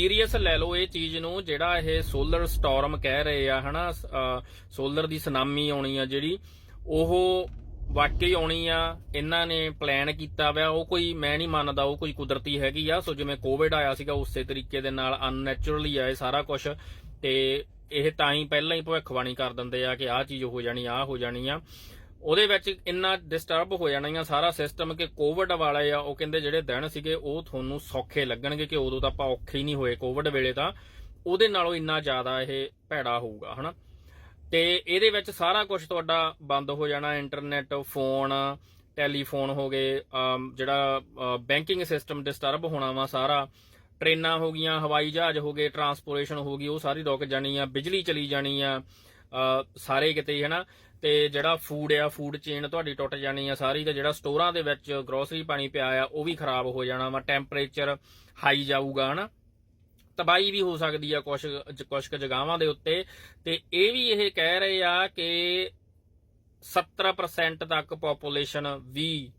Serious ਲੈ ਲਓ ਇਹ ਚੀਜ਼ ਨੂੰ, ਜਿਹੜਾ ਇਹ ਸੋਲਰ ਸਟਾਰਮ ਕਹਿ ਰਹੇ ਆ, ਹਨਾ ਸੋਲਰ ਦੀ ਸੁਨਾਮੀ ਆਉਣੀ ਆ ਜਿਹੜੀ, ਉਹ ਵਾਕਈ ਆਉਣੀ ਆ, ਇਹਨਾਂ ਨੇ ਪਲਾਨ ਕੀਤਾ ਹੋਇਆ ਉਹ ਕੋਈ ਮੈਂ ਨਹੀਂ ਮੰਨਦਾ, ਉਹ ਕੋਈ ਕੁਦਰਤੀ ਹੈਗੀ ਆ, ਸੋ ਜਿਵੇਂ ਕੋਵਿਡ ਆਇਆ ਸੀਗਾ ਉਸੇ ਤਰੀਕੇ ਦੇ ਨਾਲ ਅਨਨੈਚੁਰਲੀ ਆ ਇਹ ਸਾਰਾ ਕੁਝ ਤੇ ਇਹ ਤਾਂ ਹੀ ਪਹਿਲਾਂ ਹੀ ਭਵਿੱਖਬਾਣੀ ਕਰ ਦਿੰਦੇ ਆ ਕਿ ਆਹ ਚੀਜ਼ ਹੋ ਜਾਣੀ, ਆਹ ਹੋ ਜਾਣੀ ਆ। ਉਹਦੇ ਵਿੱਚ ਇੰਨਾ ਡਿਸਟਰਬ ਹੋ ਜਾਣਾ ਆ ਸਾਰਾ ਸਿਸਟਮ ਕਿ ਕੋਵਿਡ ਵਾਲੇ ਆ, ਉਹ ਕਹਿੰਦੇ ਜਿਹੜੇ ਦਿਨ ਸੀਗੇ, ਉਹ ਤੁਹਾਨੂੰ ਸੌਖੇ ਲੱਗਣਗੇ ਕਿ ਉਦੋਂ ਤਾਂ ਆਪਾਂ ਔਖੇ ਹੀ ਨਹੀਂ ਹੋਏ ਕੋਵਿਡ ਵੇਲੇ ਤਾਂ। ਉਹਦੇ ਨਾਲੋਂ ਇੰਨਾ ਜ਼ਿਆਦਾ ਇਹ ਭੈੜਾ ਹੋਊਗਾ, ਹਨਾ? ਤੇ ਇਹਦੇ ਵਿੱਚ ਸਾਰਾ ਕੁਝ ਤੁਹਾਡਾ ਬੰਦ ਹੋ ਜਾਣਾ ਇੰਟਰਨੈਟ ਫੋਨ ਟੈਲੀਫੋਨ ਹੋ ਗਏ ਜਿਹੜਾ ਬੈਂਕਿੰਗ ਸਿਸਟਮ ਡਿਸਟਰਬ ਹੋਣਾ ਵਾ ਸਾਰਾ। ਟ੍ਰੇਨਾਂ ਹੋ ਗਈਆਂ, ਹਵਾਈ ਜਹਾਜ਼ ਹੋ ਗਏ ਟਰਾਂਸਪੋਰਟੇਸ਼ਨ ਹੋ ਗਈ, ਉਹ ਸਾਰੀ ਰੁਕ ਜਾਣੀ ਆ, ਬਿਜਲੀ ਚਲੀ ਜਾਣੀ ਆ। ਸਾਰੇ ਕਿਤੇ ਹੀ, ਹਨਾ? ਤੇ ਜਿਹੜਾ ਫੂਡ ਆ ਫੂਡ ਚੇਨ ਤੁਹਾਡੀ ਟੁੱਟ ਜਾਣੀ ਆ ਸਾਰੀ, ਤੇ ਜਿਹੜਾ ਸਟੋਰਾਂ ਦੇ ਵਿੱਚ ਗਰੋਸਰੀ ਪਾਣੀ ਪਿਆ ਆ, ਉਹ ਵੀ ਖਰਾਬ ਹੋ ਜਾਣਾ ਵਾ ਟੈਂਪਰੇਚਰ ਹਾਈ ਜਾਊਗਾ, ਹਨਾ? ਤਬਾਈ ਵੀ ਹੋ ਸਕਦੀ ਆ ਕੁਝ ਕੁਝ ਕੁ ਜਗਾਵਾਂ ਦੇ ਉੱਤੇ। ਤੇ ਇਹ ਵੀ ਇਹ ਕਹਿ ਰਹੇ ਆ ਕਿ 70% ਤੱਕ ਪੋਪੂਲੇਸ਼ਨ ਵੀ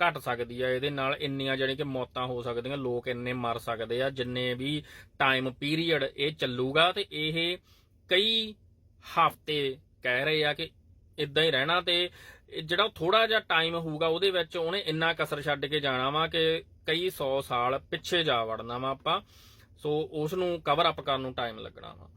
ਘਟ ਸਕਦੀ ਆ, ਇਹਦੇ ਨਾਲ ਇੰਨੀਆਂ ਜਾਣੀ ਕਿ ਮੌਤਾਂ ਹੋ ਸਕਦੀਆਂ, ਲੋਕ ਇੰਨੇ ਮਰ ਸਕਦੇ ਆ, ਜਿੰਨੇ ਵੀ ਟਾਈਮ ਪੀਰੀਅਡ ਇਹ ਚੱਲੂਗਾ। ਤੇ ਇਹ ਕਈ ਹਫ਼ਤੇ ਕਹਿ ਰਹੇ ਆ ਕਿ ਇਦਾਂ ਹੀ ਰਹਿਣਾ ਤੇ ਜਿਹੜਾ ਥੋੜਾ ਜਿਹਾ ਟਾਈਮ ਹੋਊਗਾ ਉਹਦੇ ਵਿੱਚ ਉਹਨੇ ਇੰਨਾ ਕਸਰ ਛੱਡ ਕੇ ਜਾਣਾ ਵਾ ਕਿ ਕਈ 100 ਸਾਲ ਪਿੱਛੇ ਜਾ ਵੜਨਾ ਵਾ ਆਪਾਂ। ਸੋ ਉਸ ਨੂੰ ਕਵਰ ਅਪ ਕਰਨ ਨੂੰ ਟਾਈਮ ਲੱਗਣਾ ਵਾ।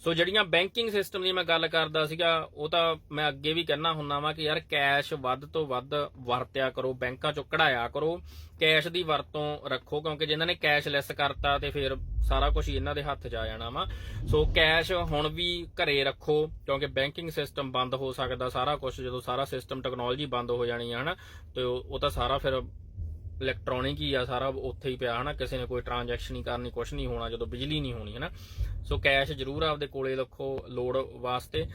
ਸੋ ਜਿਹੜੀਆਂ ਬੈਂਕਿੰਗ ਸਿਸਟਮ ਦੀ ਮੈਂ ਗੱਲ ਕਰਦਾ ਸੀਗਾ, ਉਹ ਤਾਂ ਮੈਂ ਅੱਗੇ ਵੀ ਕਹਿਣਾ ਹੁੰਨਾ ਵਾ ਕਿ ਯਾਰ ਕੈਸ਼ ਵੱਧ ਤੋਂ ਵੱਧ ਵਰਤਿਆ ਕਰੋ, ਬੈਂਕਾਂ ਚੋਂ ਕਢਾਇਆ ਕਰੋ ਕੈਸ਼ ਦੀ ਵਰਤੋਂ ਰੱਖੋ ਕਿਉਂਕਿ ਜਿਨ੍ਹਾਂ ਨੇ ਕੈਸ਼ ਲੈਸ ਕਰਤਾ ਤੇ ਫਿਰ ਸਾਰਾ ਕੁਝ ਇਹਨਾਂ ਦੇ ਹੱਥ 'ਚ ਆ ਜਾਣਾ ਵਾ। ਸੋ ਕੈਸ਼ ਹੁਣ ਵੀ ਘਰੇ ਰੱਖੋ ਕਿਉਂਕਿ ਬੈਂਕਿੰਗ ਸਿਸਟਮ ਬੰਦ ਹੋ ਸਕਦਾ ਸਾਰਾ ਕੁਝ ਜਦੋਂ ਸਾਰਾ ਸਿਸਟਮ ਟੈਕਨੋਲੋਜੀ ਬੰਦ ਹੋ ਜਾਣੀ ਹੈ ਹਨਾ, ਤੇ ਉਹ ਤਾਂ ਸਾਰਾ ਫਿਰ ਇਲੈਕਟ੍ਰੋਨਿਕ ਹੀ ਆ ਸਾਰਾ, ਉੱਥੇ ਹੀ ਪਿਆ ਹਨਾ, ਕਿਸੇ ਨੇ ਕੋਈ ਟ੍ਰਾਂਜੈਕਸ਼ਨ ਨਹੀਂ ਕਰਨੀ ਕੁਝ ਨਹੀਂ ਹੋਣਾ, ਜਦੋਂ ਬਿਜਲੀ ਨਹੀਂ ਹੋਣੀ, ਹਨਾ। ਸੋ ਕੈਸ਼ ਜ਼ਰੂਰ ਆਪਦੇ ਕੋਲੇ ਰੱਖੋ, ਲੋੜ ਵਾਸਤੇ।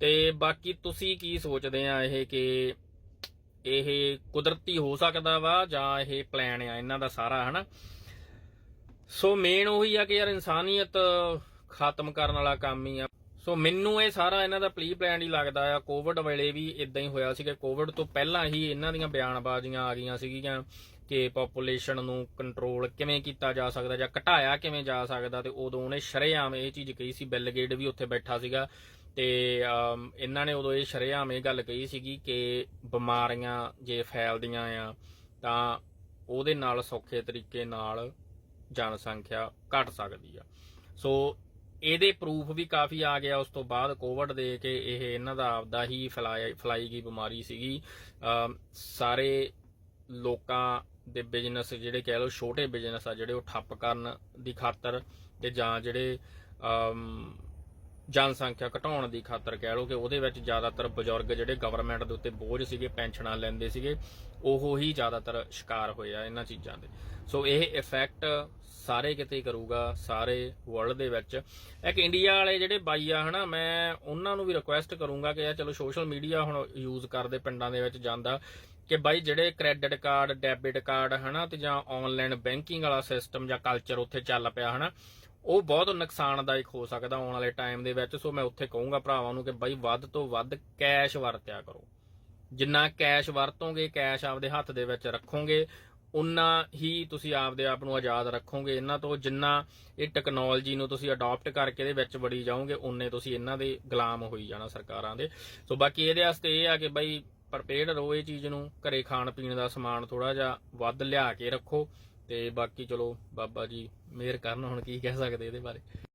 ਤੇ ਬਾਕੀ ਤੁਸੀਂ ਕੀ ਸੋਚਦੇ ਆ ਇਹ ਕਿ ਇਹ ਕੁਦਰਤੀ ਹੋ ਸਕਦਾ ਵਾ ਜਾਂ ਇਹ ਪਲਾਨ ਆ, ਇਹਨਾਂ ਦਾ ਸਾਰਾ, ਹਨਾ। ਸੋ ਮੇਨ ਉਹੀ ਆ ਕਿ ਯਾਰ ਇਨਸਾਨੀਅਤ ਖਤਮ ਕਰਨ ਵਾਲਾ ਕੰਮ ਹੀ ਆ। ਸੋ ਮੈਨੂੰ ਇਹ ਸਾਰਾ ਇਹਨਾਂ ਦਾ ਪਲੀ ਪਲਾਨ ਹੀ ਲੱਗਦਾ ਆ। ਕੋਵਿਡ ਵੇਲੇ ਵੀ ਇਦਾਂ ਹੀ ਹੋਇਆ ਸੀਗਾ ਕੋਵਿਡ ਤੋਂ ਪਹਿਲਾਂ ਹੀ ਇਹਨਾਂ ਦੀਆਂ ਬਿਆਨਬਾਜ਼ੀਆਂ ਆ ਗਈਆਂ ਸੀਗੀਆਂ ਕਿ ਪੋਪੂਲੇਸ਼ਨ ਨੂੰ ਕੰਟਰੋਲ ਕਿਵੇਂ ਕੀਤਾ ਜਾ ਸਕਦਾ ਜਾਂ ਘਟਾਇਆ ਕਿਵੇਂ ਜਾ ਸਕਦਾ ਤੇ ਉਦੋਂ ਉਹਨੇ ਸ਼ਰੇਆਮ ਇਹ ਚੀਜ਼ ਕਹੀ ਸੀ ਬਿੱਲ ਗੇਟ ਵੀ ਉੱਥੇ ਬੈਠਾ ਸੀਗਾ ਤੇ ਇਹਨਾਂ ਨੇ ਉਦੋਂ ਇਹ ਸ਼ਰੇਆਮ ਇਹ ਗੱਲ ਕਹੀ ਸੀਗੀ ਕਿ ਬਿਮਾਰੀਆਂ ਜੇ ਫੈਲਦੀਆਂ ਆ ਤਾਂ ਉਹਦੇ ਨਾਲ ਸੌਖੇ ਤਰੀਕੇ ਨਾਲ ਜਨਸੰਖਿਆ ਘਟ ਸਕਦੀ ਆ। ਸੋ ਇਹਦੇ ਪ੍ਰੂਫ ਵੀ ਕਾਫੀ ਆ ਗਿਆ ਉਸ ਤੋਂ ਬਾਅਦ ਕੋਵਿਡ ਦੇ ਕੇ ਇਹ ਇਹਨਾਂ ਦਾ ਆਪਦਾ ਹੀ ਫਲਾਈ ਫਲਾਈ ਗਈ ਬਿਮਾਰੀ ਸੀਗੀ। ਸਾਰੇ ਲੋਕਾਂ ਦੇ ਬਿਜ਼ਨਸ ਜਿਹੜੇ ਕਹਿ ਲਓ ਛੋਟੇ ਬਿਜ਼ਨਸ ਆ ਜਿਹੜੇ ਉਹ ਠੱਪ ਕਰਨ ਦੀ ਖਾਤਰ ਤੇ ਜਾਂ ਜਿਹੜੇ ਜਨਸੰਖਿਆ ਘਟਾਉਣ ਦੀ ਖਾਤਰ ਕਹਿ ਲਓ ਕਿ ਉਹਦੇ ਵਿੱਚ ਜ਼ਿਆਦਾਤਰ ਬਜ਼ੁਰਗ ਜਿਹੜੇ ਗਵਰਨਮੈਂਟ ਦੇ ਉੱਤੇ ਬੋਝ ਸੀਗੇ, ਪੈਨਸ਼ਨਾਂ ਲੈਂਦੇ ਸੀਗੇ, ਉਹ ਹੀ ਜ਼ਿਆਦਾਤਰ ਸ਼ਿਕਾਰ ਹੋਏ ਆ ਇਹਨਾਂ ਚੀਜ਼ਾਂ ਦੇ। ਸੋ ਇਹ ਇਫੈਕਟ ਸਾਰੇ ਕਿਤੇ ਕਰੂਗਾ, ਸਾਰੇ ਵਰਲਡ ਦੇ ਵਿੱਚ। ਇੱਕ ਇੰਡੀਆ ਵਾਲੇ ਜਿਹੜੇ ਬਾਈ ਆ, ਹਨਾ, ਮੈਂ ਉਹਨਾਂ ਨੂੰ ਵੀ ਰਿਕੁਐਸਟ ਕਰੂੰਗਾ ਕਿ ਯਾਰ ਚਲੋ ਸੋਸ਼ਲ ਮੀਡੀਆ ਹੁਣ ਯੂਜ਼ ਕਰਦੇ ਪਿੰਡਾਂ ਦੇ ਵਿੱਚ ਜਾਂਦਾ, ਕਿ ਬਾਈ ਜਿਹੜੇ ਕ੍ਰੈਡਿਟ ਕਾਰਡ ਡੈਬਿਟ ਕਾਰਡ ਹਨਾ, ਤੇ ਜਾਂ ਆਨਲਾਈਨ ਬੈਂਕਿੰਗ ਵਾਲਾ ਸਿਸਟਮ ਜਾਂ ਕਲਚਰ ਉੱਥੇ ਚੱਲ ਪਿਆ, ਹਨਾ ਉਹ ਬਹੁਤ ਨੁਕਸਾਨਦਾਇਕ ਹੋ ਸਕਦਾ ਆਉਣ ਵਾਲੇ ਟਾਈਮ ਦੇ ਵਿੱਚ, ਸੋ ਮੈਂ ਉੱਥੇ ਕਹੂੰਗਾ ਭਰਾਵਾਂ ਨੂੰ ਕਿ ਬਾਈ ਵੱਧ ਤੋਂ ਵੱਧ ਕੈਸ਼ ਵਰਤਿਆ ਕਰੋ। ਜਿੰਨਾ ਕੈਸ਼ ਵਰਤੋਗੇ ਕੈਸ਼ ਆਪਦੇ ਹੱਥ ਦੇ ਵਿੱਚ ਰੱਖੋਗੇ, ਉਨਾ ਹੀ ਤੁਸੀਂ ਆਪਦੇ ਆਪ ਨੂੰ ਆਜ਼ਾਦ ਰੱਖੋਗੇ। ਇਹਨਾਂ ਤੋਂ ਜਿੰਨਾ ਇਹ ਟੈਕਨੋਲੋਜੀ ਨੂੰ ਤੁਸੀਂ ਅਡਾਪਟ ਕਰਕੇ ਇਹਦੇ ਵਿੱਚ ਵੜੀ ਜਾਓਗੇ, ਉਨੇ ਤੁਸੀਂ ਇਹਨਾਂ ਦੇ ਗੁਲਾਮ ਹੋਈ ਜਾਣਾ ਸਰਕਾਰਾਂ ਦੇ। ਸੋ ਬਾਕੀ ਇਹਦੇ ਵਾਸਤੇ ਇਹ ਆ ਕਿ ਬਈ ਪ੍ਰਪੇਅਰਡ ਰਹੋ ਇਹ ਚੀਜ਼ ਨੂੰ, ਘਰੇ ਖਾਣ ਪੀਣ ਦਾ ਸਮਾਨ ਥੋੜਾ ਜਿਹਾ ਵੱਧ ਲਿਆ ਕੇ ਰੱਖੋ। ਤੇ ਬਾਕੀ ਚਲੋ ਬਾਬਾ ਜੀ ਮਿਹਰ ਕਰਨ ਹੁਣ ਕੀ ਕਹਿ ਸਕਦੇ ਇਹਦੇ ਬਾਰੇ।